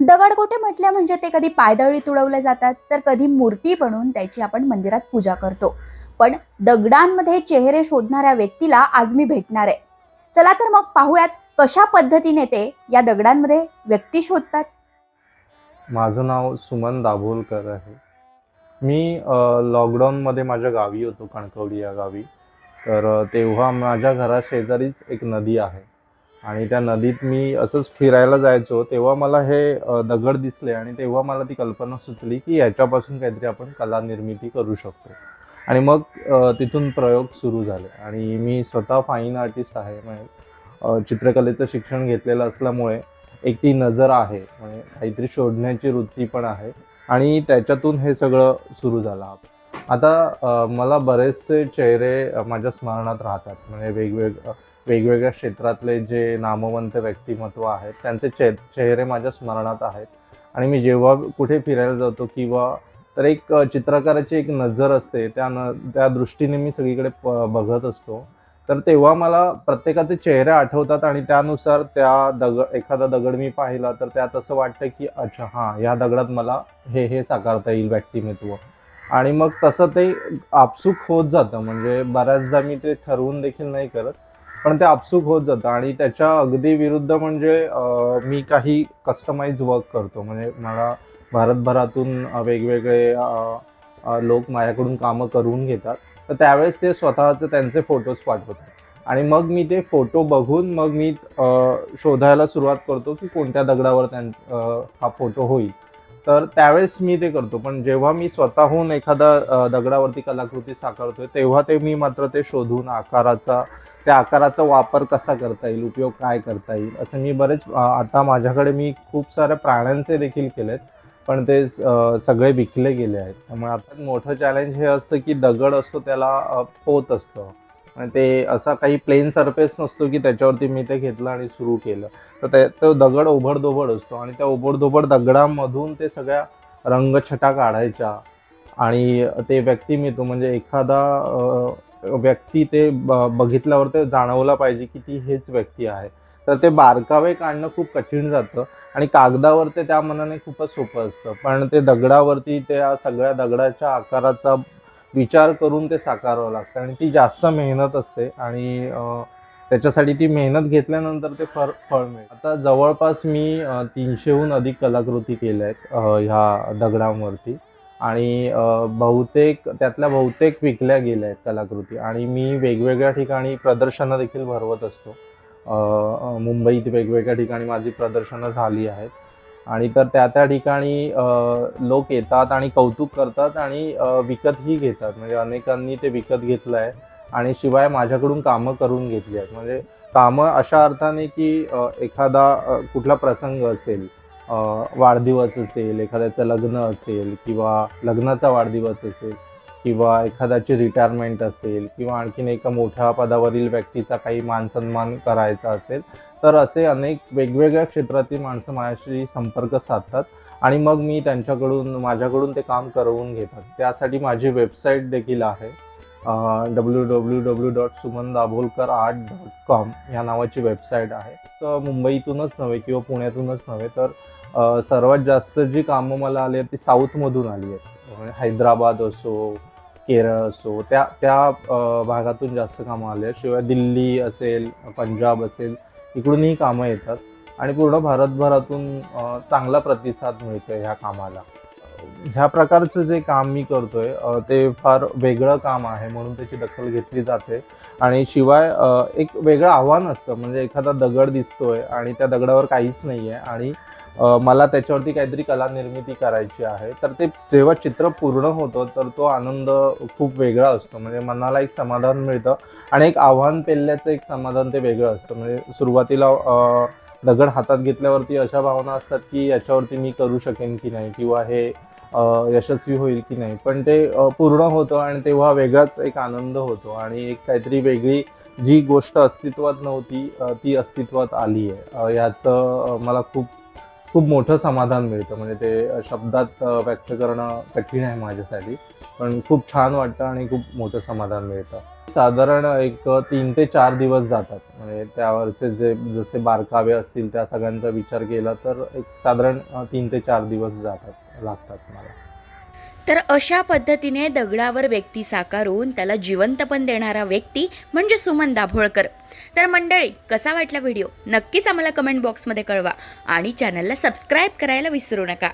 दगडगोटे म्हटल्या म्हणजे ते कधी पायदळी तुडवले जातात तर कधी मूर्ती बनवून त्याची आपण मंदिरात पूजा करतो. पण दगडांमध्ये चेहरे शोधणाऱ्या व्यक्तीला आज मी भेटणार आहे. चला तर मग पाहूयात कशा पद्धतीने ते या दगडांमध्ये व्यक्ती शोधतात. माझं नाव सुमन दाभोलकर आहे. मी लॉकडाऊनमध्ये माझ्या गावी होतो कणकवली या गावी. तर तेव्हा माझ्या घरा शेजारीच एक नदी आहे. आणि त्या नदीत मी असंच फिरायला जायचो तेव्हा मला हे दगड दिसले आणि तेव्हा मला ती कल्पना सुचली की याच्यापासून काहीतरी आपण कला निर्मिती करू शकतो. आणि मग तिथून प्रयोग सुरू झाले. आणि मी स्वतः फाईन आर्टिस्ट आहे. म्हणजे चित्रकलेचं शिक्षण घेतलेलं असल्यामुळे एक ती नजर आहे. म्हणजे काहीतरी शोधण्याची वृत्ती पण आहे. आणि त्याच्यातून हे सगळं सुरू झालं आता मला बरेचसे चेहरे माझ्या स्मरणात राहतात. म्हणजे वेगवेगळं वेगवेगळ्या क्षेत्रातले जे नामवंत व्यक्तिमत्व आहेत त्यांचे चे चेहरे माझ्या स्मरणात आहेत. आणि मी जेव्हा कुठे फिरायला जातो किंवा तर एक चित्रकाराची एक नजर असते त्या न त्या दृष्टीने मी सगळीकडे प बघत असतो. तर तेव्हा मला प्रत्येकाचे चेहरे आठवतात आणि त्यानुसार त्या दगड एखादा दगड मी पाहिला तर त्यात असं वाटतं की अच्छा हां या दगडात मला हे हे साकारता येईल व्यक्तिमत्व. आणि मग तसं ते आपसूक होत जातं. म्हणजे बऱ्याचदा मी ते ठरवून देखील नाही करत. पण ते आपसूक होत जातं आणि त्याच्या अगदी विरुद्ध म्हणजे मी काही कस्टमाइज वर्क करतो. म्हणजे मला भारतभरातून वेगवेगळे लोक माझ्याकडून कामं करून घेतात. तर त्यावेळेस ते स्वतःचे त्यांचे फोटोज पाठवतात. आणि मग मी ते फोटो बघून मग मी शोधायला सुरुवात करतो की कोणत्या दगडावर त्यां हा फोटो होईल. तर त्यावेळेस मी ते करतो. पण जेव्हा मी स्वतःहून एखादा दगडावरती कलाकृती साकारतोय तेव्हा ते मी मात्र ते शोधून आकाराचा त्या आकाराचा वापर कसा करता येईल उपयोग काय करता येईल असं मी बरेच आता माझ्याकडे मी खूप साऱ्या प्राण्यांचे देखील केलेत पण ते सगळे विकले गेले आहेत. त्यामुळे आता मोठं चॅलेंज हे असतं की दगड असतो त्याला पोत असतं. आणि ते असा काही प्लेन सरफेस नसतो की त्याच्यावरती मी ते घेतलं आणि सुरू केलं. तर ते तो दगड ओबडधोबड असतो आणि त्या ओबडधोबड दगडामधून ते सगळ्या रंगछटा काढायच्या आणि ते व्यक्तिमित्व म्हणजे एखादा व्यक्ती ते ब बघितल्यावर ते जाणवला पाहिजे की ती हेच व्यक्ती आहे. तर ते बारकावे काढणं खूप कठीण जातं आणि कागदावर ते त्या मनाने खूपच सोपं असतं. पण ते दगडावरती त्या सगळ्या दगडाच्या आकाराचा विचार करून ते साकारावं लागतं आणि ती जास्त मेहनत असते आणि त्याच्यासाठी ती मेहनत घेतल्यानंतर ते फर फळ मिळतं. आता जवळपास मी तीनशेहून अधिक कलाकृती केल्या आहेत ह्या दगडांवरती. आणि बहुतेक त्यातल्या बहुतेक विकल्या गेल्या आहेत कलाकृती. आणि मी वेगवेगळ्या ठिकाणी प्रदर्शनं देखील भरवत असतो. मुंबईत वेगवेगळ्या ठिकाणी माझी प्रदर्शनं झाली आहेत. आणि तर त्या त्या ठिकाणी लोक येतात आणि कौतुक करतात आणि विकतही घेतात. म्हणजे अनेकांनी ते विकत घेतलं आहे आणि शिवाय माझ्याकडून कामं करून घेतली आहेत. म्हणजे कामं अशा अर्थाने की एखादा कुठला प्रसंग असेल वाढदिवस असेल एखाद्याचं लग्न असेल किंवा लग्नाचा वाढदिवस असेल किंवा एखाद्याची रिटायरमेंट असेल किंवा आणखीन एका मोठ्या पदावरील व्यक्तीचा काही मानसन्मान करायचा असेल तर असे अनेक वेगवेगळ्या क्षेत्रातील माणसं माझ्याशी संपर्क साधतात आणि मग मी त्यांच्याकडून माझ्याकडून ते काम करवून घेतात. त्यासाठी माझी वेबसाईट देखील आहे W W W dot Suman Dabholkar art dot com या नावाची वेबसाईट आहे. तर मुंबईतूनच नव्हे किंवा पुण्यातूनच नव्हे तर सर्वात जास्त जी कामं मला आली आहेत ती साऊथमधून आली आहेत. हैदराबाद असो केरळ असो त्या त्या भागातून जास्त कामं आली आहेत. शिवाय दिल्ली असेल पंजाब असेल इकडूनही कामं येतात. आणि पूर्ण भारतभरातून चांगला प्रतिसाद मिळतोय ह्या कामाला. ह्या प्रकारचं जे काम मी करतोय ते फार वेगळं काम आहे म्हणून त्याची दखल घेतली जाते. आणि शिवाय एक वेगळं आव्हान असतं. म्हणजे एखादा दगड दिसतोय आणि त्या दगडावर काहीच नाही आहे आणि मला त्याच्यावरती काहीतरी कला निर्मिती करायची आहे. तर ते जेव्हा चित्र पूर्ण होतं तर तो आनंद खूप वेगळा असतो. म्हणजे मनाला एक समाधान मिळतं आणि एक आव्हान पेलल्याचं एक समाधान ते वेगळं असतं. म्हणजे सुरुवातीला दगड हातात घेतल्यावरती अशा भावना असतात की याच्यावरती मी करू शकेन की नाही किंवा हे यशस्वी होईल की नाही. पण ते पूर्ण होतं आणि तेव्हा वेगळाच एक आनंद होतो आणि एक काहीतरी वेगळी जी गोष्ट अस्तित्वात नव्हती ती अस्तित्वात आली आहे. याचं मला खूप खूप मोठं समाधान मिळतं. म्हणजे ते शब्दात व्यक्त करणं कठीण आहे माझ्यासाठी. पण खूप छान वाटतं आणि खूप मोठं समाधान मिळतं. साधारण एक तीन ते चार दिवस जातात. म्हणजे त्यावरचे जे जसे बारकावे असतील त्या सगळ्यांचा विचार केला तर एक साधारण तीन ते चार दिवस जातात लागतात मला. तर अशा पद्धतीने दगडावर व्यक्ती साकारून त्याला जिवंतपण देणारा व्यक्ती म्हणजे सुमन दाभोळकर. तर मंडळी कसा वाटला व्हिडिओ? नक्कीच आम्हाला कमेंट बॉक्समध्ये कळवा आणि चॅनलला सबस्क्राईब करायला विसरू नका.